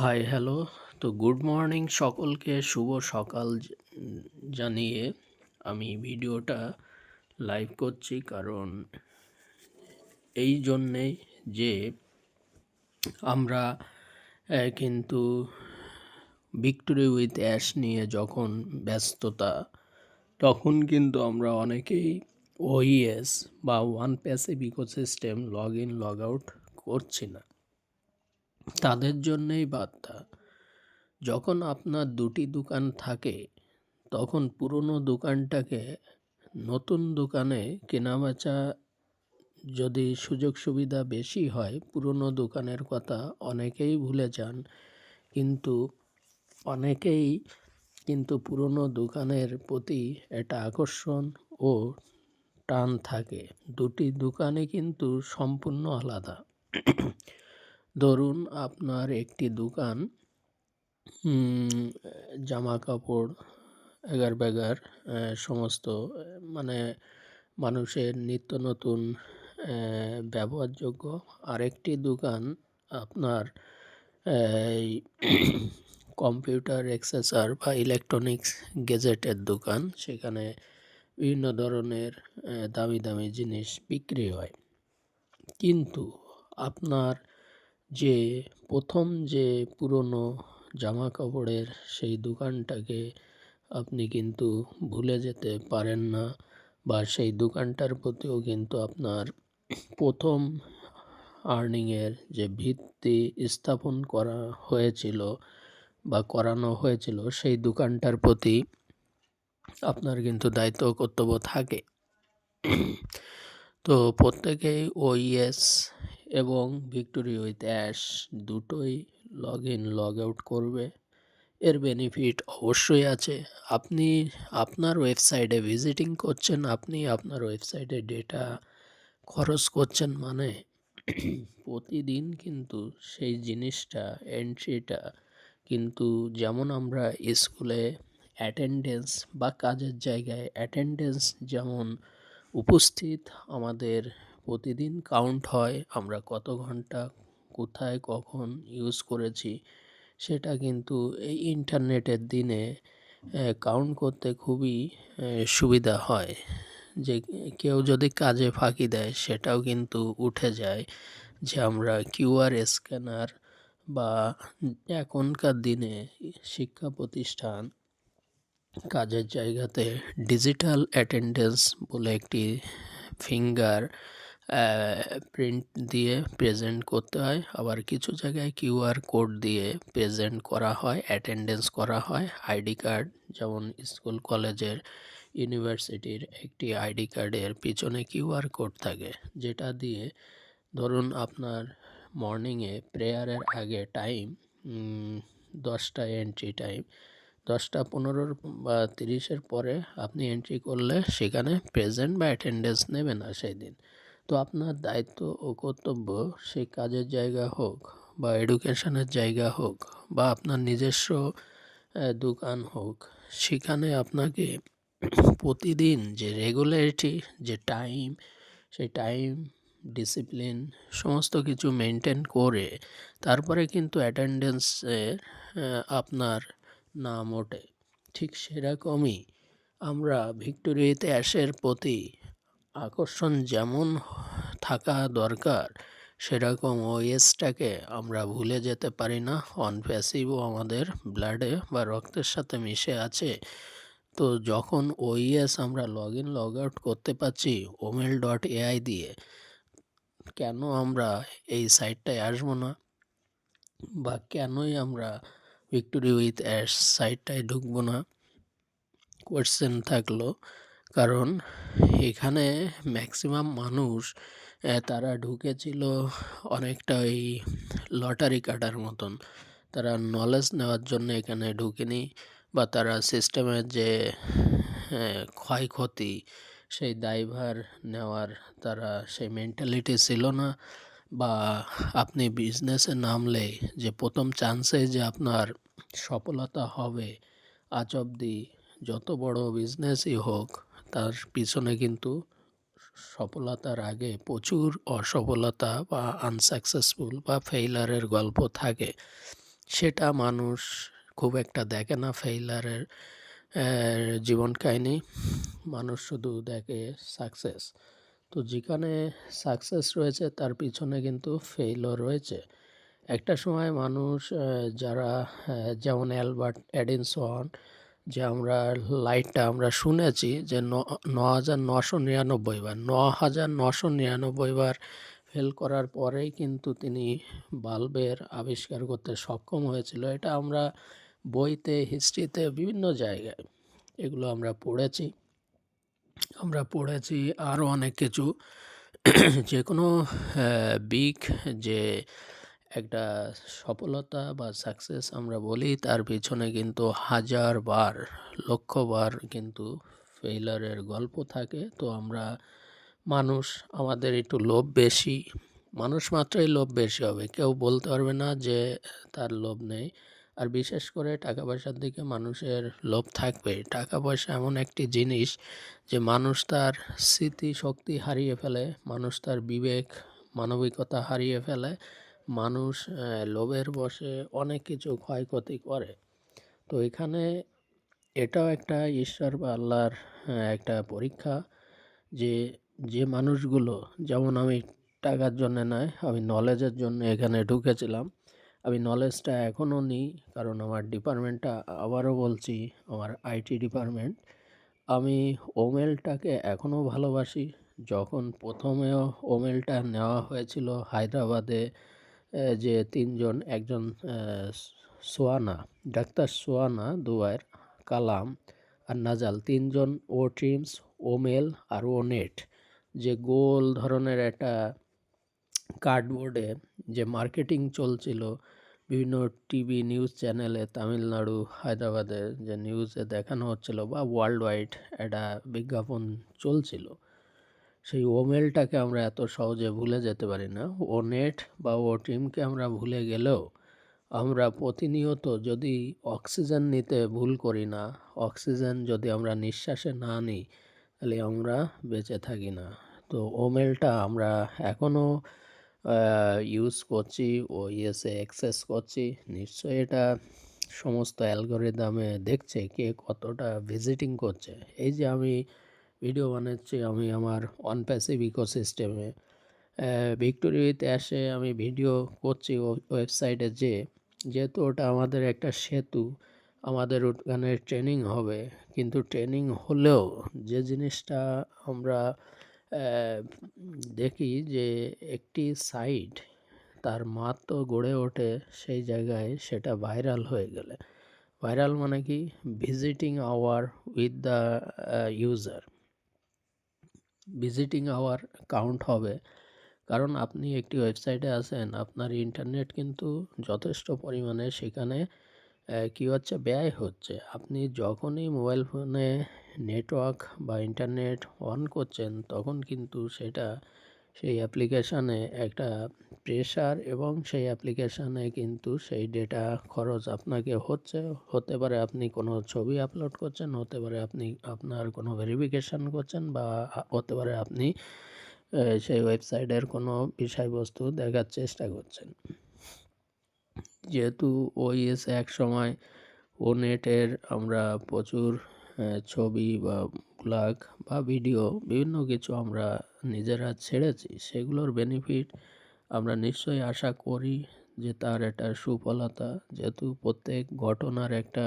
High hello তো good morning সকলকে, শুভ সকাল জানিয়ে আমি ভিডিওটা লাইভ করছি কারণ এই জন্যেই যে আমরা কিন্তু ভিক্টোরি উইথ অ্যাশ নিয়ে যখন ব্যস্ততা, তখন কিন্তু আমরা অনেকেই ওইএস বা one passive ecosystem log in log out করছি না। তাদের জন্যেই বার্তা। যখন আপনার দুটি দোকান থাকে, তখন পুরনো দোকানটাকে নতুন দোকানে কেনাবেচা যদি সুযোগ সুবিধা বেশি হয়, পুরনো দোকানের কথা অনেকেই ভুলে যান। কিন্তু অনেকেই কিন্তু পুরনো দোকানের প্রতি একটা আকর্ষণ ও টান থাকে। দুটি দোকানে কিন্তু সম্পূর্ণ আলাদা। ধরুন আপনার একটি দোকান জামা কাপড় এগার ব্যাগার আহ, সমস্ত মানে মানুষের নিত্য নতুন ব্যবহারযোগ্য আরেকটি দোকান আপনার এই কম্পিউটার এক্সেসার বা ইলেকট্রনিক্স গেজেটের দোকান। সেখানে বিভিন্ন ধরনের দামি দামি জিনিস বিক্রি হয়। কিন্তু আপনার যে প্রথম যে পুরনো জামা কাপড়ের সেই দোকানটাকে আপনি কিন্তু ভুলে যেতে পারেন না বা সেই দোকানটার প্রতিও কিন্তু আপনার প্রথম আর্নিংয়ের যে ভিত্তি স্থাপন করা হয়েছিল বা করানো হয়েছিল সেই দোকানটার প্রতি আপনার কিন্তু দায়িত্ব কর্তব্য থাকে। তো প্রত্যেকেই ওইএস এবং ভিক্টোরি উইথ অ্যাশ দুটোই লগ ইন লগ আউট করবে। এর বেনিফিট অবশ্যই আছে। আপনি আপনার ওয়েবসাইটে ভিজিটিং করছেন, আপনি আপনার ওয়েবসাইটে ডেটা খরচ করছেন মানে প্রতিদিন কিন্তু সেই জিনিসটা এন্ট্রিটা কিন্তু যেমন আমরা স্কুলে অ্যাটেন্ডেন্স বা কাজের জায়গায় অ্যাটেন্ডেন্স যেমন উপস্থিত আমাদের প্রতিদিন কাউন্ট হয় আমরা কত ঘণ্টা কোথায় কখন ইউজ করেছি, সেটা কিন্তু এই ইন্টারনেটের দিনে কাউন্ট করতে খুবই সুবিধা হয়। যে কেউ যদি কাজে ফাঁকি দেয়, সেটাও কিন্তু উঠে যায় যে আমরা কিউআর স্ক্যানার বা এখনকার দিনে শিক্ষা প্রতিষ্ঠান কাজের জায়গাতে ডিজিটাল অ্যাটেন্ডেন্স বলে একটি ফিঙ্গার প্রিন্ট দিয়ে প্রেজেন্ট করতে হয়। আবার কিছু জায়গায় কিউআর কোড দিয়ে প্রেজেন্ট করা হয় অ্যাটেন্ডেন্স করা হয়। আইডি কার্ড যেমন স্কুল কলেজের ইউনিভার্সিটির একটি আইডি কার্ডের পিছনে কিউআর কোড থাকে, যেটা দিয়ে ধরুন আপনার মর্নিংয়ে প্রেয়ারের আগে টাইম দশটা এন্ট্রি টাইম দশটা পনেরোর বা তিরিশের পরে আপনি এন্ট্রি করলে সেখানে প্রেজেন্ট বা অ্যাটেন্ডেন্স নেবে না সেই দিন তো আপনার দায়িত্ব ও কর্তব্য সেই কাজের জায়গা হোক বা এডুকেশনের জায়গা হোক বা আপনার নিজস্ব দোকান হোক, সেখানে আপনাকে প্রতিদিন যে রেগুলারিটি যে টাইম সেই টাইম ডিসিপ্লিন সমস্ত কিছু মেনটেন করে তারপরে কিন্তু অ্যাটেন্ডেন্সে আপনার নাম ওঠে। ঠিক সেরকমই আমরা ভিক্টোরিয়াতে অ্যাশের প্রতি আকর্ষণ যেমন থাকা দরকার, সেরকম ওএসটাকে আমরা ভুলে যেতে পারি না। অন প্যাসিভও আমাদের ব্লাডে বা রক্তের সাথে মিশে আছে। তো যখন ওইএস আমরা লগ ইন লগ আউট করতে পারছি ওমেল ডট এআই দিয়ে, কেন আমরা এই সাইটটায় আসব না? বা কেনই আমরা ভিক্টোরি উইথ অ্যাশ সাইটটায় ঢুকবো না? কোয়েশ্চেন থাকল কারণ এখানে ম্যাক্সিমাম মানুষ তারা ঢুকেছিল অনেকটা ওই লটারি কাটার মতন। তারা নলেজ নেওয়ার জন্য এখানে ঢুকেনি বা তারা সিস্টেমের যে ক্ষয়ক্ষতি, সেই দায়ভার নেওয়ার তারা সেই মেন্টালিটি ছিল না বা আপনি বিজনেসে নামলে যে প্রথম চান্সে যে আপনার সফলতা হবে, আজ অবধি যত বড় বিজনেসই হোক তার পিছনে কিন্তু সফলতার আগে প্রচুর অসফলতা বা আনসাকসেসফুল বা ফেইলারের গল্প থাকে। সেটা মানুষ খুব একটা দেখে না ফেইলারের জীবন কাহিনী। মানুষ শুধু দেখে সাকসেস তো যেখানে সাকসেস রয়েছে, তার পিছনে কিন্তু ফেইলও রয়েছে। একটা সময় মানুষ যারা যেমন অ্যালবার্ট এডিনসন যে আমরা লাইটটা আমরা শুনেছি যে ন হাজার নশো নিরানব্বই বার ন হাজার নশো নিরানব্বই বার ফেল করার পরেই কিন্তু তিনি বাল্বের আবিষ্কার করতে সক্ষম হয়েছিল। এটা আমরা বইতে, হিস্ট্রিতে বিভিন্ন জায়গায় এগুলো আমরা পড়েছি। আমরা পড়েছি আরও অনেক কিছু। যে কোনো বিগ যে একটা সফলতা বা সাকসেস আমরা বলি, তার পিছনে কিন্তু হাজার বার, লক্ষ বার কিন্তু ফেইলারের গল্প থাকে। তো আমরা মানুষ, আমাদের একটু লোভ বেশি, মানুষ মাত্রই লোভ বেশি হবে। কেউ বলতে পারবে না যে তার লোভ নেই। আর বিশেষ করে টাকা পয়সার দিকে মানুষের লোভ থাকবে। টাকা পয়সা এমন একটি জিনিস যে মানুষ তার স্মৃতি শক্তি হারিয়ে ফেলে, মানুষ তার বিবেক, মানবিকতা হারিয়ে ফেলে। মানুষ লোভের বসে অনেক কিছু ক্ষয়ক্ষতি করে। তো এখানে এটাও একটা ঈশ্বর বা আল্লাহর একটা পরীক্ষা যে যে মানুষগুলো, যেমন আমি টাকার জন্যে নয়, আমি নলেজের জন্য এখানে ঢুকেছিলাম। আমি নলেজটা এখনও নিই, কারণ আমার ডিপার্টমেন্টটা আবারও বলছি, আমার আইটি ডিপার্টমেন্ট। আমি ওমেলটাকে এখনও ভালোবাসি। যখন প্রথমেও ওমেলটা নেওয়া হয়েছিল হায়দ্রাবাদে যে তিনজন, একজন সোয়ানা, ডাক্তার সোয়ানা দুয়ার কালাম আর নাজাল, তিনজন ও টিমস ওমেল আর ও নেট যে গোল ধরনের একটা কার্ডবোর্ডে যে মার্কেটিং চলছিল, বিভিন্ন টিভি নিউজ চ্যানেলে, তামিলনাড়ু, হায়দ্রাবাদে যে নিউজে দেখানো হচ্ছিল বা ওয়ার্ল্ড ওয়াইড একটা বিজ্ঞাপন চলছিল সেই ওমেলটাকে আমরা এত সহজে ভুলে যেতে পারি না। ও নেট বা ও টিমকে আমরা ভুলে গেলেও আমরা প্রতিনিয়ত যদি অক্সিজেন নিতে ভুল করি না, অক্সিজেন যদি আমরা নিঃশ্বাসে না নিই, তাহলে আমরা বেঁচে থাকি না। তো ওমেলটা আমরা এখনও ইউজ করছি ও ইয়েসে অ্যাক্সেস করছি। নিশ্চয়ই এটা সমস্ত অ্যালগোরিদামে দেখছে কে কতটা ভিজিটিং করছে। এই যে আমি ভিডিও বানাচ্ছি আমি আমার অন প্যাসিভ ইকোসিস্টেমে ভিক্টোরিয়াতে এসে আমি ভিডিও করছি ওয়েবসাইটে যে, যেহেতু ওটা আমাদের একটা সেতু, আমাদের ওখানে ট্রেনিং হবে। কিন্তু ট্রেনিং হলেও যে জিনিসটা আমরা দেখি যে একটি সাইট তার তো গড়ে ওঠে সেই জায়গায় সেটা ভাইরাল হয়ে গেলে। ভাইরাল মানে কি? Visiting hour with the user visiting hour count হবে। কারণ আপনি একটি ওয়েবসাইটে আছেন, আপনার ইন্টারনেট কিন্তু যথেষ্ট পরিমাণে সেখানে কী হচ্ছে, ব্যয় হচ্ছে। আপনি যখনই মোবাইল ফোনে নেটওয়ার্ক বা ইন্টারনেট অন করছেন, তখন কিন্তু সেটা সেই অ্যাপ্লিকেশানে একটা প্রেশার এবং সেই অ্যাপ্লিকেশানে কিন্তু সেই ডেটা খরচ আপনাকে হচ্ছে, হতে পারে আপনি কোনো ছবি আপলোড করছেন, হতে পারে আপনি আপনার কোনো ভেরিফিকেশান করছেন বা হতে পারে আপনি সেই ওয়েবসাইটের কোনো বিষয়বস্তু দেখার চেষ্টা করছেন। যেহেতু ওইএস এক সময় ও নেটের আমরা প্রচুর ছবি বা ব্লগ বা ভিডিও বিভিন্ন কিছু আমরা নিজেরা ছেড়েছি, সেগুলোর বেনিফিট আমরা নিশ্চয়ই আশা করি যে তার একটা সুফলতা। যেহেতু প্রত্যেক ঘটনার একটা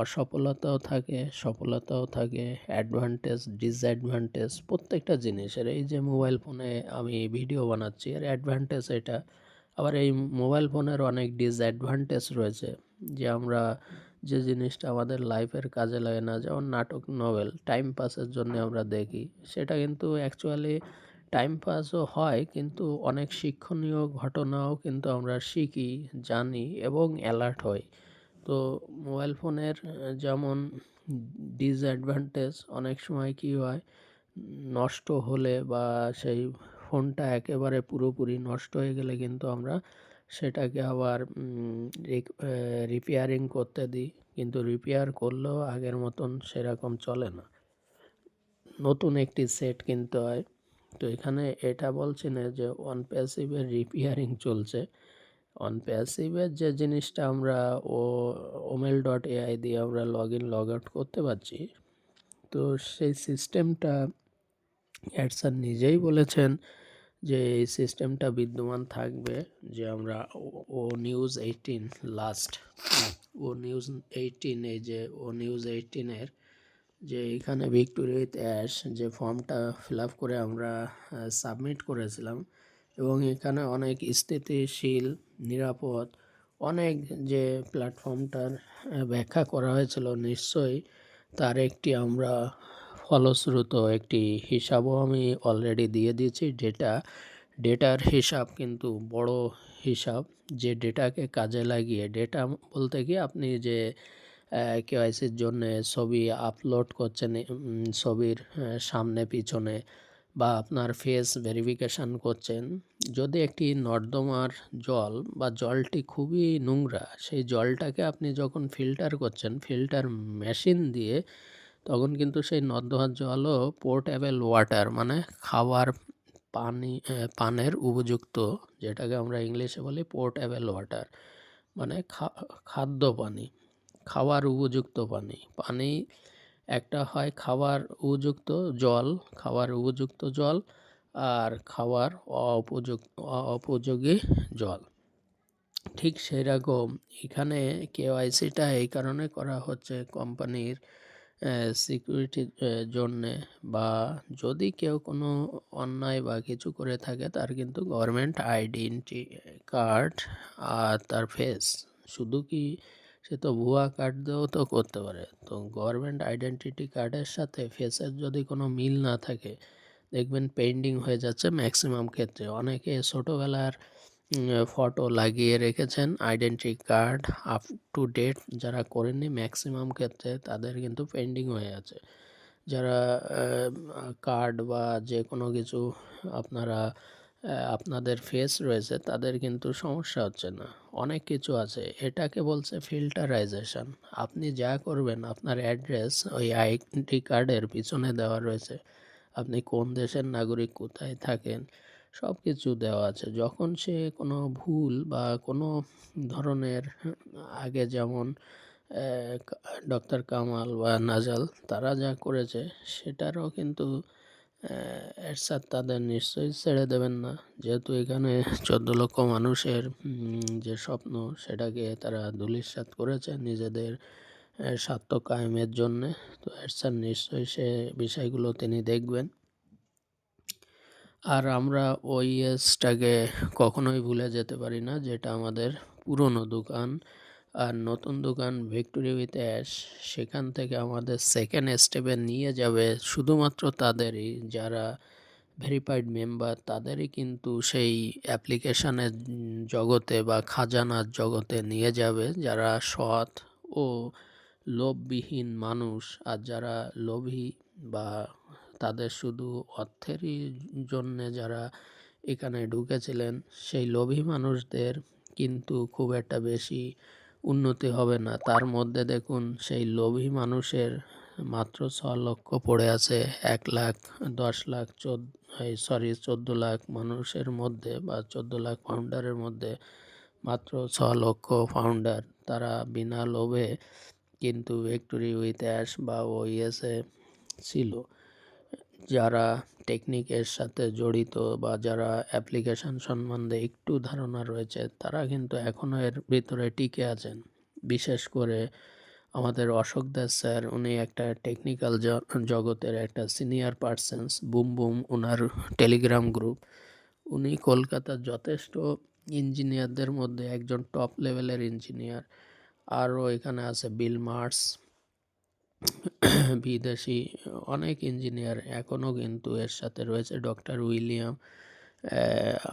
অসফলতাও থাকে, সফলতাও থাকে অ্যাডভান্টেজ ডিসঅ্যাডভান্টেজ প্রত্যেকটা জিনিসের। এই যে মোবাইল ফোনে আমি ভিডিও বানাচ্ছি, এর অ্যাডভান্টেজ এটা। আবার এই মোবাইল ফোনের অনেক ডিসঅ্যাডভান্টেজ রয়েছে, যে আমরা যে জিনিসটা আমাদের লাইফের কাজে লাগে না, যেমন নাটক, নভেল, টাইম পাসের জন্য আমরা দেখি। সেটা কিন্তু অ্যাকচুয়ালি টাইম পাসও হয়, কিন্তু অনেক শিক্ষণীয় ঘটনাও কিন্তু আমরা শিখি, জানি এবং অ্যালার্ট হই। তো মোবাইল ফোনের যেমন ডিসঅ্যাডভান্টেজ অনেক সময় কী হয়, নষ্ট হলে বা সেই ফোনটা একেবারে পুরোপুরি নষ্ট হয়ে গেলে কিন্তু আমরা সেটাকে আবার রিপেয়ারিং করতে দিই। কিন্তু রিপেয়ার করলেও আগের মতন সেরকম চলে না। নতুন একটি সেট কিনতে হয়। তো এখানে এটা বলছি না যে ওয়ান প্যাসিভের রিপেয়ারিং চলছে। অন প্যাসিভের যে জিনিসটা আমরা ও ওমেল ডট এআই দিয়ে আমরা লগ ইন লগ আউট করতে পারছি, তো সেই সিস্টেমটা অ্যাড স্যার নিজেই বলেছেন যে এই সিস্টেমটা বিদ্যমান থাকবে, যে আমরা ও- নিউজ এইটিন লাস্ট ও নিউজ এইটিন এই যে, ও নিউজ এইটিনের যে এখানে ভিক্টোরি উইথ অ্যাশ যে ফর্মটা ফিল আপ করে আমরা সাবমিট করেছিলাম এবং এখানে অনেক স্থিতিশীল, নিরাপদ, অনেক যে প্ল্যাটফর্মটার ব্যাখ্যা করা হয়েছিল, নিশ্চয়ই তার একটি আমরা ফলশ্রুত একটি হিসাবও আমি অলরেডি দিয়ে দিয়েছি। ডেটা ডেটার হিসাব কিন্তু বড় হিসাব। যে ডেটাকে কাজে লাগিয়ে, ডেটা বলতে কি আপনি যে কেওয়াইসির জন্য ছবি আপলোড করছেন ছবির সামনে, পিছনে বা আপনার ফেস ভেরিফিকেশান করছেন, যদি একটি নর্দমার জল বা জলটি খুবই নোংরা, সেই জলটাকে আপনি যখন ফিল্টার করছেন ফিল্টার মেশিন দিয়ে তখন কিন্তু সেই নর্দমার জলও পোর্টেবল ওয়াটার মানে খাওয়ার পানি পানের উপযুক্ত, যেটাকে আমরা ইংলিশে বলি পোর্টেবল ওয়াটার মানে খাদ্য পানি, খাওয়ার উপযুক্ত পানি। পানি একটা হয় খাওয়ার উপযুক্ত জল, খাওয়ার উপযুক্ত জল আর খাওয়ার অপযুক্ত অপযোগী জল। ঠিক সেই রকম এখানে কেওয়াইসিটা এই কারণে করা হচ্ছে কোম্পানির সিকিউরিটির জন্যে বা যদি কেউ কোনো অন্যায় বা কিছু করে থাকে, তার কিন্তু গভর্নমেন্ট আইডেন্টি কার্ড আর তার ফেস শুধু কি সে তো ভুয়া কার্ড দিয়েও তো করতে পারে। তো গভর্নমেন্ট আইডেন্টিটি কার্ডের সাথে ফেসের যদি কোনো মিল না থাকে, দেখবেন পেন্ডিং হয়ে যাচ্ছে ম্যাক্সিমাম ক্ষেত্রে। অনেকে ছোটোবেলার ফটো লাগিয়ে রেখেছেন identity card up to date যারা করেননি ম্যাক্সিমাম ক্ষেত্রে তাদের কিন্তু পেন্ডিং হয়ে আছে। যারা কার্ড বা যে কোনো কিছু আপনারা আপনাদের ফেস রয়েছে, তাদের কিন্তু সমস্যা হচ্ছে না। অনেক কিছু আছে। এটাকে বলছে ফিল্টারাইজেশন আপনি যা করবেন, আপনার অ্যাড্রেস ওই আইডেন্টি কার্ডের পিছনে দেওয়া রয়েছে। আপনি কোন দেশের নাগরিক, কোথায় থাকেন সব কিছু দেওয়া আছে। যখন সে কোনো ভুল বা কোনো ধরনের, আগে যেমন ডক্টর কামাল বা নাজাল, তারা যা করেছে, সেটারও কিন্তু এরশাদ তাদের নিশ্চয়ই ছেড়ে দেবেন না। যেহেতু এখানে চোদ্দ লক্ষ মানুষের যে স্বপ্ন, সেটাকে তারা ধূলিসাৎ করেছে নিজেদের স্বার্থ কায়েমের জন্যে। তো এরশাদ নিশ্চয়ই সে বিষয়গুলো তিনি দেখবেন। আর আমরা ওইএসটাকে কখনোই ভুলে যেতে পারি না, যেটা আমাদের পুরনো দোকান। আর নতুন দোকান ভিক্টোরি উইথ অ্যাশ সেখান থেকে আমাদের সেকেন্ড স্টেপে নিয়ে যাবে শুধুমাত্র তাদেরই, যারা ভেরিফাইড মেম্বার তাদেরই কিন্তু সেই অ্যাপ্লিকেশানের জগতে বা খাজানার জগতে নিয়ে যাবে, যারা সৎ ও লোভবিহীন মানুষ। আর যারা লোভী বা তাদের শুধু অর্থেরই জন্যে যারা এখানে ঢুকেছিলেন, সেই লোভী মানুষদের কিন্তু খুব একটা বেশি উন্নতি হবে না। তার মধ্যে দেখুন, সেই লোভী মানুষের মাত্র ছ লক্ষ পড়ে আছে, এক লাখ, দশ লাখ চোদ্দ সরি, চোদ্দ লাখ মানুষের মধ্যে বা চোদ্দ লাখ ফাউন্ডারের মধ্যে মাত্র ছ লক্ষ ফাউন্ডার। তারা বিনা লোভে কিন্তু ভিক্টোরি উইথ অ্যাশ বা ওইএসে ছিল। যারা টেকনিকের সাথে জড়িত বা যারা অ্যাপ্লিকেশন সম্বন্ধে একটু ধারণা রয়েছে, তারা কিন্তু এখনও এর ভিতরে টিকে আছেন। বিশেষ করে আমাদের অশোক দাস স্যার, উনি একটা টেকনিক্যাল জগতের একটা senior persons boom boom owner telegram group উনি কলকাতার যথেষ্ট ইঞ্জিনিয়ারদের মধ্যে একজন টপ লেভেলের ইঞ্জিনিয়ার আরও এখানে আছে বিল মার্স। বিদেশি, অনেক ইঞ্জিনিয়ার এখনও কিন্তু এর সাথে রয়েছে। ডক্টর উইলিয়াম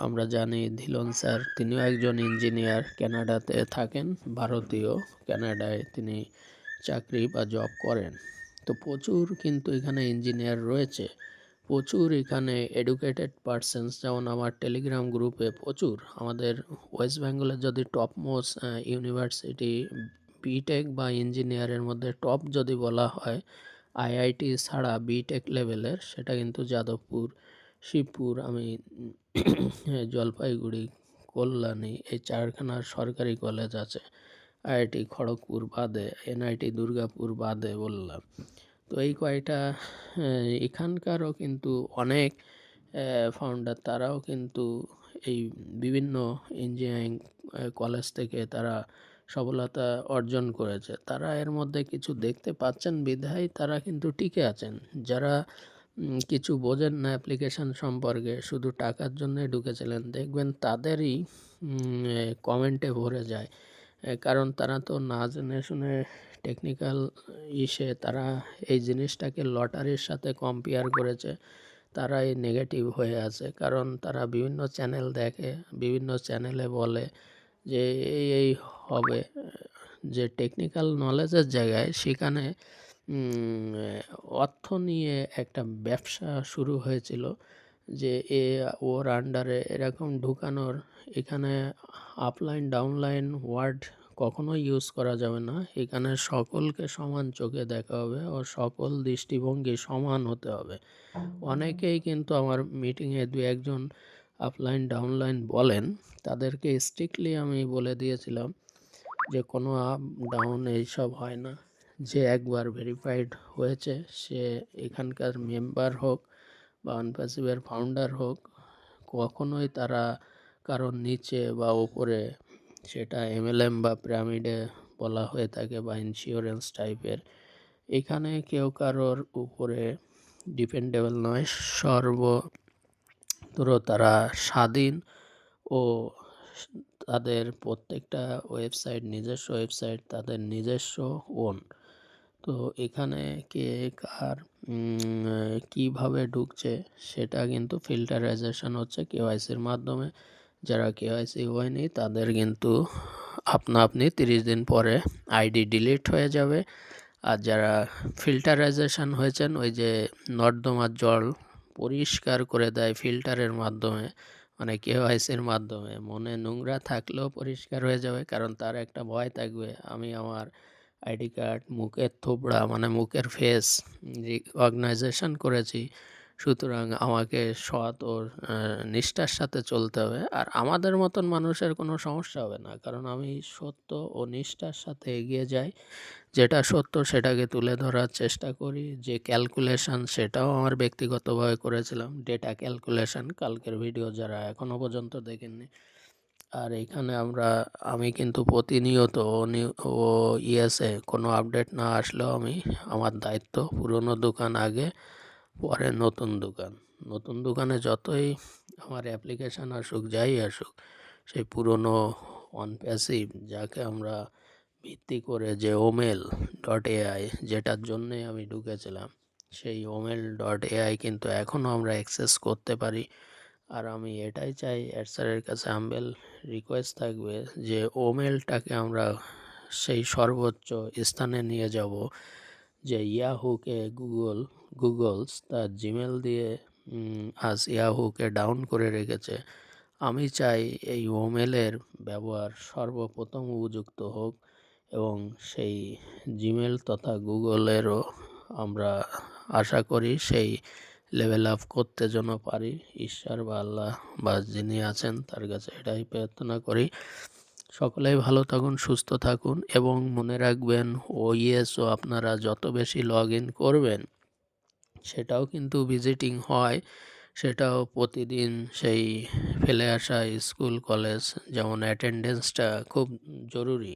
আমরা জানি ধিলন স্যার, তিনিও একজন ইঞ্জিনিয়ার কানাডাতে থাকেন, ভারতীয় কানাডায় তিনি চাকরি বা জব করেন। তো প্রচুর কিন্তু এখানে ইঞ্জিনিয়ার রয়েছে, প্রচুর এখানে এডুকেটেড পার্সনস যেমন আমার টেলিগ্রাম গ্রুপে প্রচুর। আমাদের ওয়েস্ট বেঙ্গলের যদি টপ মোস্ট ইউনিভার্সিটি বিটেক বা ইঞ্জিনিয়ারের মধ্যে টপ যদি বলা হয় আইআইটি ছাড়া বিটেক লেভেলের সেটা কিন্তু যাদবপুর, শিবপুর, আমি জলপাইগুড়ি, কল্যাণী, এই চারখানার সরকারি কলেজ আছে। আইআইটি খড়গপুর বাদে এনআইটি দুর্গাপুর বাদে বললাম। তো এই কয়টা এখানকারও কিন্তু অনেক ফাউন্ডার তারাও কিন্তু এই বিভিন্ন ইঞ্জিনিয়ারিং কলেজ থেকে তারা সফলতা অর্জন করেছে। তারা এর মধ্যে কিছু দেখতে পাচ্ছেন, বিধায় তারা কিন্তু টিকে আছেন। যারা কিছু বোঝেন না অ্যাপ্লিকেশন সম্পর্কে, শুধু টাকার জন্যই ঢুকেছিলেন। দেখবেন তাদেরই কমেন্টে ভরে যায়। কারণ তারা তো না জেনে শুনে টেকনিক্যাল ইসে, তারা এই জিনিসটাকে লটারির সাথে কম্পেয়ার করেছে। তারাই নেগেটিভ হয়ে আছে। কারণ তারা বিভিন্ন চ্যানেল দেখে, বিভিন্ন চ্যানেলে বলে। যে এই এই হবে, যে টেকনিক্যাল নলেজের জায়গায় সেখানে অর্থ নিয়ে একটা ব্যবসা শুরু হয়েছিল, যে এ, ওর আন্ডারে এরকম ঢুকানোর, এখানে আপলাইন ডাউনলাইন ওয়ার্ড কখনো ইউজ করা যাবে না। এখানে সকলকে সমান চোখে দেখা হবে ও সকল দৃষ্টিভঙ্গি সমান হতে হবে। অনেকেই কিন্তু আমার মিটিংয়ে দু একজন আপলাইন ডাউনলাইন বলেন, তাদেরকে স্ট্রিক্টলি আমি বলে দিয়েছিলাম যে কোনো আপ ডাউন এইসব হয় না। যে একবার ভেরিফাইড হয়েছে, সে এখানকার মেম্বার হোক বা আনপ্যাসিভের ফাউন্ডার হোক, কখনোই তারা কারোর নিচে বা ওপরে সেটা এমএলএম বা পিরামিডে বলা হয়ে থাকে বা ইন্স্যুরেন্স টাইপের এখানে কেউ কারোর উপরে ডিপেন্ডেবল নয় সর্বত্র তারা স্বাধীন ও তাদের প্রত্যেকটা ওয়েবসাইট নিজস্ব ওয়েবসাইট, তাদের নিজস্ব ওন। তো এখানে কে কার কীভাবে ঢুকছে সেটা কিন্তু ফিল্টারাইজেশন হচ্ছে কেওয়াইসির মাধ্যমে। যারা কেওয়াইসি হয়নি তাদের কিন্তু আপনা আপনি তিরিশ দিন পরে আইডি ডিলিট হয়ে যাবে। আর যারা ফিল্টারাইজেশন হয়েছেন ওই যে নর্দমার জল পরিষ্কার করে দেয় ফিল্টারের মাধ্যমে মানে কেওয়াইসির মাধ্যমে। মনে নোংরা থাকলেও পরিষ্কার হয়ে যাবে, কারণ তার একটা ভয় থাকবে। আমি আমার আইডি কার্ড, মুখের থোবড়া মানে মুখের ফেস রিকগনাইজেশন করেছি সুতরাং আমাকে সৎ ও নিষ্ঠার সাথে চলতে হবে। আর আমাদের মতন মানুষের কোনো সমস্যা হবে না। কারণ আমি সত্য ও নিষ্ঠার সাথে এগিয়ে যাই। যেটা সত্য সেটাকে তুলে ধরার চেষ্টা করি। যে ক্যালকুলেশন সেটাও আমার ব্যক্তিগতভাবে করেছিলাম। ডেটা ক্যালকুলেশন কালকের ভিডিও যারা এখনও পর্যন্ত দেখেননি। আর এখানে আমরা, আমি কিন্তু প্রতিনিয়ত ও ইয়েসে কোনো আপডেট না আসলেও আমি আমার দায়িত্ব পুরনো দোকান আগে পরে নতুন দোকান। নতুন দোকানে যতই আমার অ্যাপ্লিকেশান আসুক, যাই আসুক, সেই পুরনো অন প্যাসিভ যাকে আমরা ভিত্তি করে যে ওমেল ডট এআই যেটার জন্যে আমি ঢুকেছিলাম, সেই ওমেল ডট এআই কিন্তু এখনও আমরা অ্যাক্সেস করতে পারি। আর আমি এটাই চাই স্যারের কাছে আম্বেল রিকোয়েস্ট থাকবে যে ওমেলটাকে আমরা সেই সর্বোচ্চ স্থানে নিয়ে যাব। যে ইয়াহুকে গুগল গুগলস তার জিমেল দিয়ে আজ ইয়াহুকে ডাউন করে রেখেছে। আমি চাই এই ওমেলের ব্যবহার সর্বপ্রথম উপযুক্ত হোক এবং সেই জিমেল তথা গুগলেরও আমরা আশা করি সেই লেভেল আপ করতে যেন পারি। ঈশ্বর বা আল্লাহ বা যিনি আছেন তার কাছে এটাই প্রার্থনা করি। সকলেই ভালো থাকুন, সুস্থ থাকুন এবং মনে রাখবেন, ও ইএসও আপনারা যত বেশি লগ ইন করবেন, সেটাও কিন্তু ভিজিটিং হয়। সেটাও প্রতিদিন সেই ফেলে আসা স্কুল কলেজ যেমন অ্যাটেন্ডেন্সটা খুব জরুরি।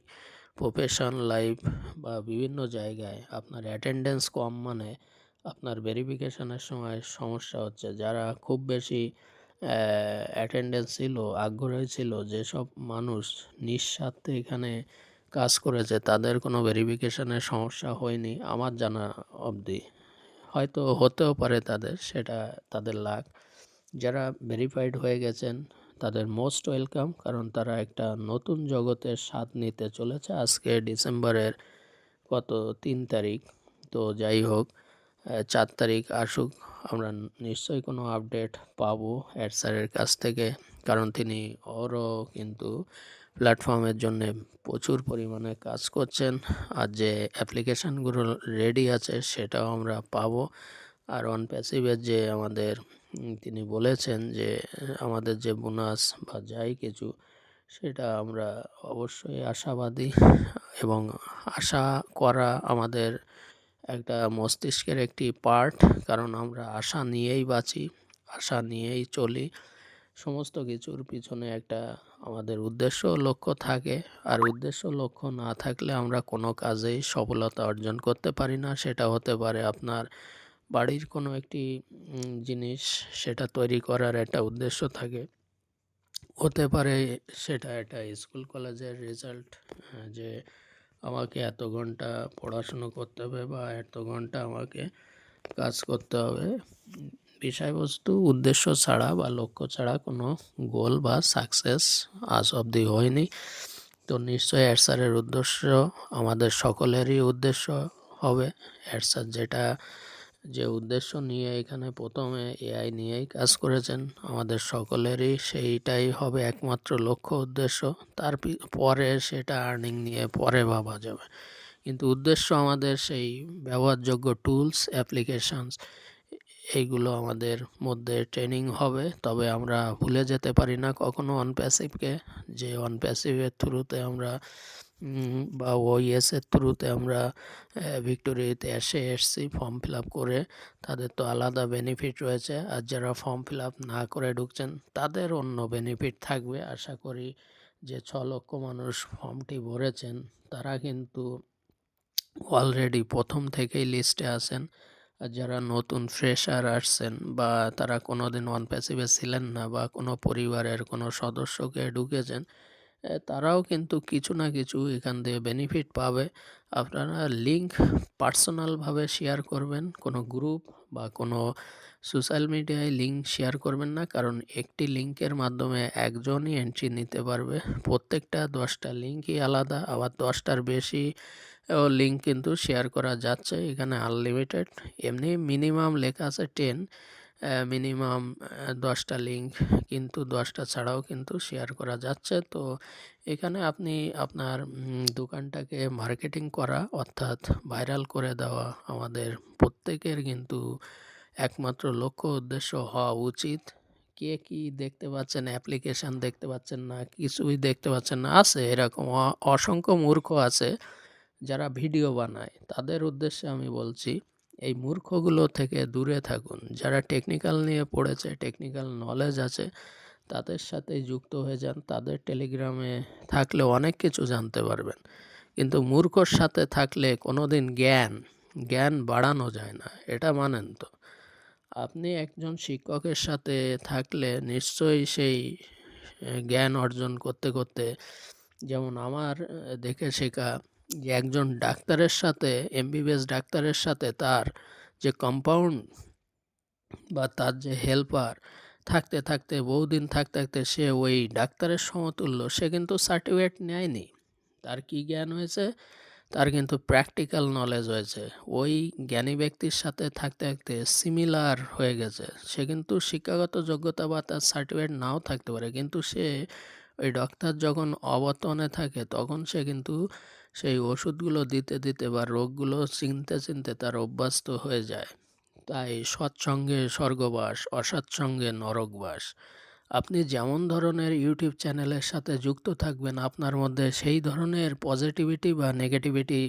প্রফেশন লাইফ বা বিভিন্ন জায়গায় আপনার অ্যাটেন্ডেন্স কম মানে আপনার ভেরিফিকেশনের সময় সমস্যা হচ্ছে। যারা খুব বেশি অ্যাটেন্ডেন্স ছিল, আগ্রহী ছিল যেসব মানুষ নিঃস্বার্থে এখানে কাজ করেছে। তাদের কোনো ভেরিফিকেশনের সমস্যা হয়নি আমার জানা অবধি। হয়তো হতেও পারে তাদের, সেটা তাদের লাক যারা ভেরিফাইড হয়ে গেছেন, তাদের মোস্ট ওয়েলকাম কারণ তারা একটা নতুন জগতের স্বাদ নিতে চলেছে। আজকে ডিসেম্বরের কত? তিন তারিখ। তো যাই হোক চার তারিখ আসুক, আমরা নিশ্চয়ই কোনো আপডেট পাবো অ্যাড স্যারের কাছ থেকে। কারণ তিনি ওরও কিন্তু প্ল্যাটফর্মের জন্য প্রচুর পরিমাণে কাজ করছেন আর যে অ্যাপ্লিকেশানগুলো রেডি আছে সেটাও আমরা পাবো। আর অন প্যাসিভের যে আমাদের তিনি বলেছেন যে, আমাদের যে বোনাস বা যাই কিছু, সেটা আমরা অবশ্যই আশাবাদী এবং আশা করা আমাদের একটা মস্তিষ্কের একটি পার্ট। কারণ আমরা আশা নিয়েই বাঁচি, আশা নিয়েই চলি। সমস্ত কিছুর পিছনে একটা আমাদের উদ্দেশ্য লক্ষ্য থাকে। আর উদ্দেশ্য লক্ষ্য না থাকলে আমরা কোনো কাজেই সফলতা অর্জন করতে পারি না। সেটা হতে পারে আপনার বাড়ির কোনো একটি জিনিস, সেটা তৈরি করার একটা উদ্দেশ্য থাকে। হতে পারে সেটা একটা স্কুল, কলেজের রেজাল্ট যে আমাকে এত ঘণ্টা পড়াশুনো করতে হবে বা এত ঘণ্টা আমাকে কাজ করতে হবে, বিষয়বস্তু, উদ্দেশ্য ছাড়া বা লক্ষ্য ছাড়া কোনো গোল বা সাকসেস আজ অবধি হয়নি। তো নিশ্চয়ই অ্যাডসারের উদ্দেশ্য আমাদের সকলেরই উদ্দেশ্য হবে। অ্যাডসার যেটা যে উদ্দেশ্য নিয়ে এখানে প্রথমে এআই নিয়েই কাজ করেছেন, আমাদের সকলেরই সেইটাই হবে একমাত্র লক্ষ্য উদ্দেশ্য। তার পরে সেটা আর্নিং নিয়ে পরে ভাবা যাবে। কিন্তু উদ্দেশ্য আমাদের সেই ব্যবহারযোগ্য টুলস, অ্যাপ্লিকেশনস এইগুলো আমাদের মধ্যে ট্রেনিং হবে। তবে আমরা ভুলে যেতে পারি না কখনো অনপ্যাসিভকে যে অনপ্যাসিভের থ্রুতে আমরা বা ওইএস এর থ্রুতে আমরা ভিক্টোরিয়াতে এসে এসছি ফর্ম ফিল আপ করে। তাদের তো আলাদা বেনিফিট রয়েছে। আর যারা ফর্ম ফিল আপ না করে ঢুকছেন, তাদের অন্য বেনিফিট থাকবে। আশা করি যে ছ লক্ষ মানুষ ফর্মটি ভরেছেন, তারা কিন্তু অলরেডি প্রথম থেকেই লিস্টে আছেন। আর যারা নতুন ফ্রেশার আসছেন বা তারা কোনো দিন ওয়ান প্যাসিভে ছিলেন না বা কোনো পরিবারের কোনো সদস্যকে ঢুকেছেন তারাও কিন্তু কিছু না কিছু এখান থেকে বেনিফিট পাবে। আপনারা লিঙ্ক পার্সোনালভাবে শেয়ার করবেন, কোনো গ্রুপ বা কোনো সোশ্যাল মিডিয়ায় লিঙ্ক শেয়ার করবেন না, কারণ একটি লিঙ্কের মাধ্যমে একজনই এন্ট্রি নিতে পারবে। প্রত্যেকটা দশটা লিঙ্কই আলাদা, আবার দশটার বেশি লিঙ্ক কিন্তু শেয়ার করা যাচ্ছে। এখানে আনলিমিটেড এমনি মিনিমাম লেখা আছে টেন মিনিমাম দশটা লিঙ্ক কিন্তু দশটা ছাড়াও কিন্তু শেয়ার করা যাচ্ছে। তো এখানে আপনি আপনার দোকানটাকে মার্কেটিং করা অর্থাৎ ভাইরাল করে দেওয়া আমাদের প্রত্যেকের কিন্তু একমাত্র লক্ষ্য উদ্দেশ্য হওয়া উচিত। কে কি দেখতে পাচ্ছেন অ্যাপ্লিকেশান দেখতে পাচ্ছেন না, কিছুই দেখতে পাচ্ছেন না, আছে এরকম অসংখ্য মূর্খ আছে যারা ভিডিও বানায়। তাদের উদ্দেশ্যে আমি বলছি এই মূর্খগুলো থেকে দূরে থাকুন। যারা টেকনিক্যাল নিয়ে পড়েছে টেকনিক্যাল নলেজ আছে, তাদের সাথে যুক্ত হয়ে যান। তাদের টেলিগ্রামে থাকলে অনেক কিছু জানতে পারবেন। কিন্তু মূর্খর সাথে থাকলে কোনো দিন জ্ঞান জ্ঞান বাড়ানো যায় না। এটা মানেন তো। আপনি একজন শিক্ষকের সাথে থাকলে নিশ্চয়ই সেই জ্ঞান অর্জন করতে করতে, যেমন আমার দেখে শেখা একজন ডাক্তারের সাথে এমবিবিএস ডাক্তারের সাথে তার যে কম্পাউন্ড বা তার যে হেল্পার থাকতে থাকতে, বহুদিন থাকতে থাকতে সে ওই ডাক্তারের সমতুল্য, সে কিন্তু সার্টিফিকেট নেয়নি। তার কি জ্ঞান হয়েছে? তার কিন্তু প্র্যাকটিক্যাল নলেজ হয়েছে। ওই জ্ঞানী ব্যক্তির সাথে থাকতে থাকতে সিমিলার হয়ে গেছে। সে কিন্তু শিক্ষাগত যোগ্যতা বা তার সার্টিফিকেট নাও থাকতে পারে। কিন্তু সে ওই ডক্টর যখন অবর্তমানে থাকে, তখন সে কিন্তু সেই ওষুধগুলো দিতে দিতে বা রোগগুলো চিনতে চিনতে তার অভ্যস্ত হয়ে যায়। তাই সৎসঙ্গে স্বর্গবাস, অসৎসঙ্গে নরকবাস। আপনি যেমন ধরনের ইউটিউব চ্যানেলের সাথে যুক্ত থাকবেন, আপনার মধ্যে সেই ধরনের পজিটিভিটি বা নেগেটিভিটি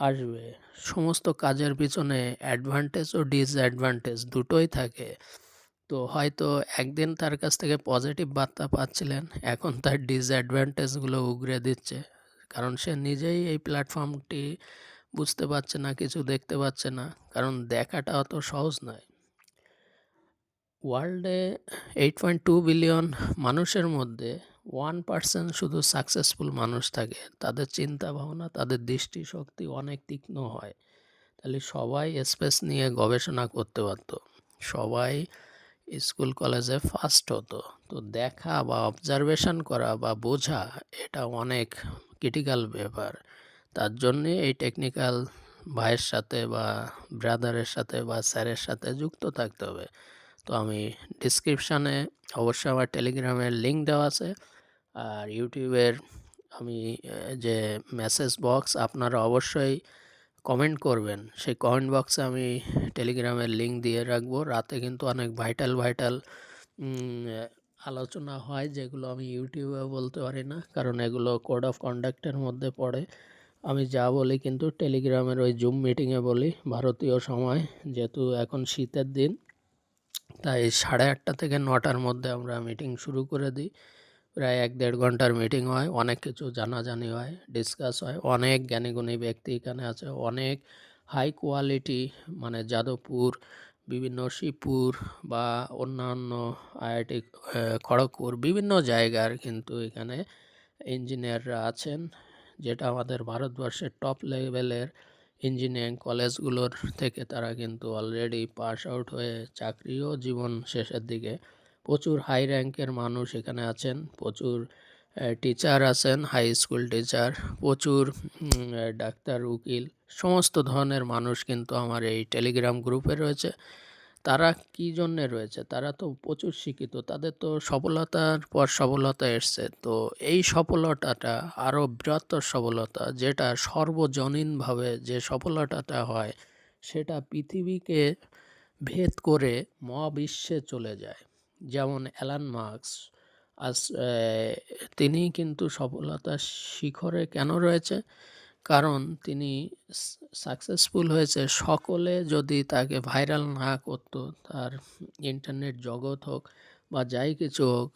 আসবে। সমস্ত কাজের পিছনে অ্যাডভান্টেজ ও ডিসঅ্যাডভান্টেজ দুটোই থাকে। তো হয়তো একদিন তার কাছ থেকে পজিটিভ বার্তা পাচ্ছিলেন, এখন তার ডিসঅ্যাডভান্টেজগুলো উগরে দিচ্ছে। কারণ সে নিজেই এই প্ল্যাটফর্মটি বুঝতে পারছে না, কিছু দেখতে পাচ্ছে না। কারণ দেখাটা অত সহজ নয়। ওয়ার্ল্ডে এইট পয়েন্ট টু বিলিয়ন মানুষের মধ্যে ওয়ান পার্সেন্ট শুধু সাকসেসফুল মানুষ থাকে। তাদের চিন্তা ভাবনা তাদের দৃষ্টিশক্তি অনেক তীক্ষ্ণ হয়। তাহলে সবাই স্পেস নিয়ে গবেষণা করতে পারতো। সবাই স্কুল কলেজে ফার্স্ট হতো। তো দেখা বা অবজারভেশন করা বা বোঝা এটা অনেক ক্রিটিক্যাল ব্যাপার। তার জন্যে এই টেকনিক্যাল ভাইয়ের সাথে বা ব্রাদারের সাথে বা স্যারের সাথে যুক্ত থাকতে হবে। তো আমি ডিসক্রিপশানে অবশ্যই আমার টেলিগ্রামের লিঙ্ক দেওয়া আছে। আর ইউটিউবের আমি যে মেসেজ বক্স আপনারা অবশ্যই কমেন্ট করবেন। সেই কমেন্ট বক্সে আমি টেলিগ্রামের লিঙ্ক দিয়ে রাখব। রাতে কিন্তু অনেক ভাইটাল ভাইটাল আলোচনা হয় যেগুলো আমি ইউটিউবে বলতে পারি না, কারণ এগুলো কোড অফ কন্ডাক্টের মধ্যে পড়ে। আমি যা বলি কিন্তু টেলিগ্রামের ওই জুম মিটিংয়ে বলি, ভারতীয় সময়, যেহেতু এখন শীতের দিন, তাই সাড়ে আটটা থেকে নটার মধ্যে আমরা মিটিং শুরু করে দিই। প্রায় এক দেড় ঘণ্টার মিটিং হয়, অনেক কিছু জানাজানি হয় ডিসকাস হয়। অনেক জ্ঞানীগুণী ব্যক্তি এখানে আছে, অনেক হাই কোয়ালিটি মানে যাদবপুর বিভিন্ন শিবপুর বা অন্যান্য আইআইটি খড়গপুর বিভিন্ন জায়গার কিন্তু এখানে ইঞ্জিনিয়াররা আছেন, যেটা আমাদের ভারতবর্ষের টপ লেভেলের ইঞ্জিনিয়ারিং কলেজগুলোর থেকে তারা কিন্তু অলরেডি পাস আউট হয়ে চাকরিও জীবন শেষের দিকে প্রচুর হাই র্যাঙ্কের মানুষ এখানে আছেন, প্রচুর টিচার আছেন হাই স্কুল টিচার প্রচুর ডাক্তার, উকিল, সমস্ত ধরনের মানুষ কিন্তু আমার এই টেলিগ্রাম গ্রুপে রয়েছে। তারা কী জন্যে রয়েছে? তারা তো প্রচুর শিক্ষিত, তাদের তো সফলতার পর সফলতা এসছে। তো এই সফলতাটা আরও বৃহত্তর সফলতা, যেটা সর্বজনীনভাবে যে সফলতাটা হয়, সেটা পৃথিবীকে ভেদ করে মহাবিশ্বে চলে যায়। যেমন অ্যালান মার্কস আজ তিনি কিন্তু সফলতার শিখরে কেন রয়েছে? কারণ তিনি সাকসেসফুল হয়েছে। সকলে যদি তাকে ভাইরাল না করতো, তার ইন্টারনেট জগৎ হোক বা যাই কিছু হোক,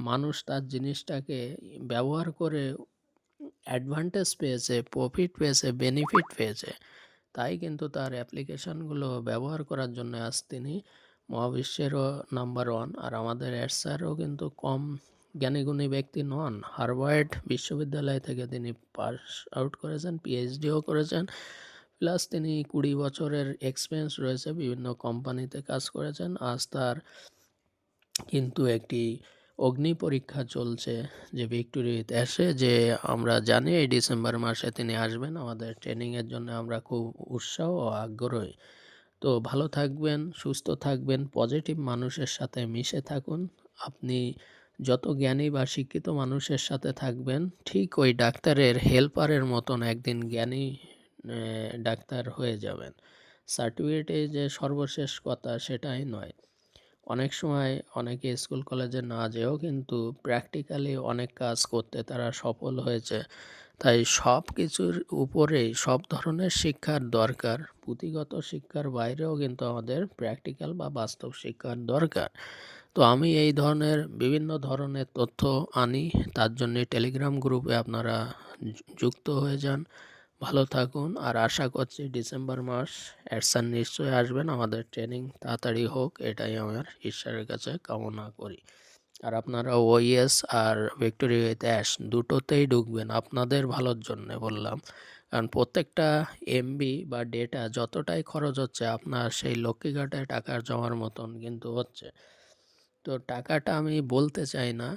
মানুষ তার জিনিসটাকে ব্যবহার করে অ্যাডভান্টেজ পেয়েছে প্রফিট পেয়েছে বেনিফিট পেয়েছে। তাই কিন্তু তার অ্যাপ্লিকেশানগুলো ব্যবহার করার জন্য আজ তিনি মহাবিশ্বেরও নাম্বার ওয়ান আর আমাদের এর স্যারও কিন্তু কম জ্ঞানীগুণী ব্যক্তি নন। হারওয়ার্ড বিশ্ববিদ্যালয় থেকে তিনি পাস আউট করেছেন পিএইচডিও করেছেন প্লাস তিনি কুড়ি বছরের এক্সপিরিয়েন্স রয়েছে, বিভিন্ন কোম্পানিতে কাজ করেছেন। আজ তার কিন্তু একটি অগ্নি পরীক্ষা চলছে যে ভিক্টোরি এসে যে আমরা জানি এই ডিসেম্বর মাসে তিনি আসবেন। আমাদের ট্রেনিংয়ের জন্য আমরা খুব উৎসাহ ও আগ্রহী। তো ভালো থাকবেন, সুস্থ থাকবেন, পজিটিভ মানুষের সাথে মিশে থাকুন। আপনি যত জ্ঞানী বা শিক্ষিত মানুষের সাথে থাকবেন, ঠিক ওই ডাক্তারের হেল্পারের মতন একদিন জ্ঞানী ডাক্তার হয়ে যাবেন। সার্টিফিকেটে যে সর্বশেষ কথা সেটাই নয়। অনেক সময় অনেকে স্কুল কলেজে না যেও কিন্তু প্র্যাকটিক্যালি অনেক কাজ করতে তারা সফল হয়েছে। তাই সব কিছুর উপরেই সব ধরনের শিক্ষার দরকার, পুঁথিগত শিক্ষার বাইরেও কিন্তু আমাদের প্র্যাকটিক্যাল বা বাস্তব শিক্ষার দরকার। তো আমি এই ধরনের বিভিন্ন ধরনের তথ্য আনি, তার জন্য টেলিগ্রাম গ্রুপে আপনারা যুক্ত হয়ে যান। ভালো থাকুন আর আশা করছি ডিসেম্বর মাস অ্যাডসান নিশ্চয়ই আসবেন। আমাদের ট্রেনিং তাড়াতাড়ি হোক, এটাই আমার ঈশ্বরের কাছে কামনা করি। আর আপনারা ওইএস আর ভিক্টোরি অ্যাশ দুটোতেই ঢুকবেন আপনাদের ভালোর জন্যে বললাম। কারণ প্রত্যেকটা এমবি বা ডেটা যতটাই খরচ হচ্ছে, আপনার সেই লক্ষ্মীঘাটে টাকার জমার মতন কিন্তু হচ্ছে। তো টাকাটা আমি বলতে চাই না,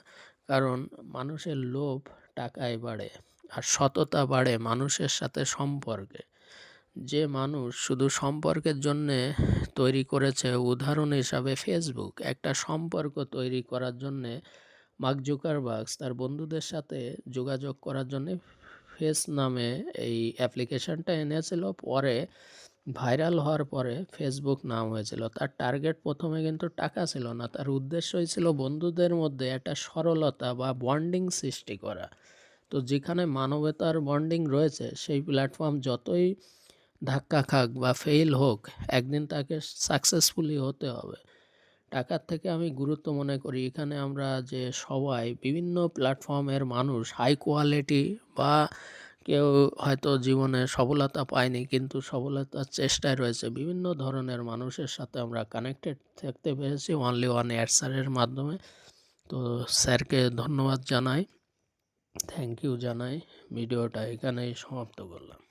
কারণ মানুষের লোভ টাকায় বাড়ে। আর সততা বাড়ে মানুষের সাথে সম্পর্কে। যে মানুষ শুধু সম্পর্কের জন্যে তৈরি করেছে, উদাহরণ হিসাবে ফেসবুক একটা সম্পর্ক তৈরি করার জন্যে মার্ক জুকারবার্গস তার বন্ধুদের সাথে যোগাযোগ করার জন্যে ফেস নামে এই অ্যাপ্লিকেশনটা এনেছিল। পরে ভাইরাল হওয়ার পরে ফেসবুক নাম হয়েছিল। তার টার্গেট প্রথমে কিন্তু টাকা ছিল না, তার উদ্দেশ্যই ছিল বন্ধুদের মধ্যে একটা সরলতা বা বন্ডিং সৃষ্টি করা। তো যেখানে মানবতার বন্ডিং রয়েছে, সেই প্ল্যাটফর্ম যতই ধাক্কা খাক বা ফেল হোক, একদিন তাকে সাকসেসফুলি হতে হবে। টাকার থেকে আমি গুরুত্ব মনে করি, এখানে আমরা যে সবাই, বিভিন্ন প্ল্যাটফর্মের মানুষ হাই কোয়ালিটি বা কেউ হয়তো জীবনে সফলতা পায়নি, কিন্তু সফলতার চেষ্টায় রয়েছে। বিভিন্ন ধরনের মানুষের সাথে আমরা কানেক্টেড থাকতে পেরেছি অনলি ওয়ান অ্যাডসারের মাধ্যমে। তো স্যারকে ধন্যবাদ জানাই। থ্যাংক ইউ জানাই। ভিডিওটা এখানেই সমাপ্ত করলাম।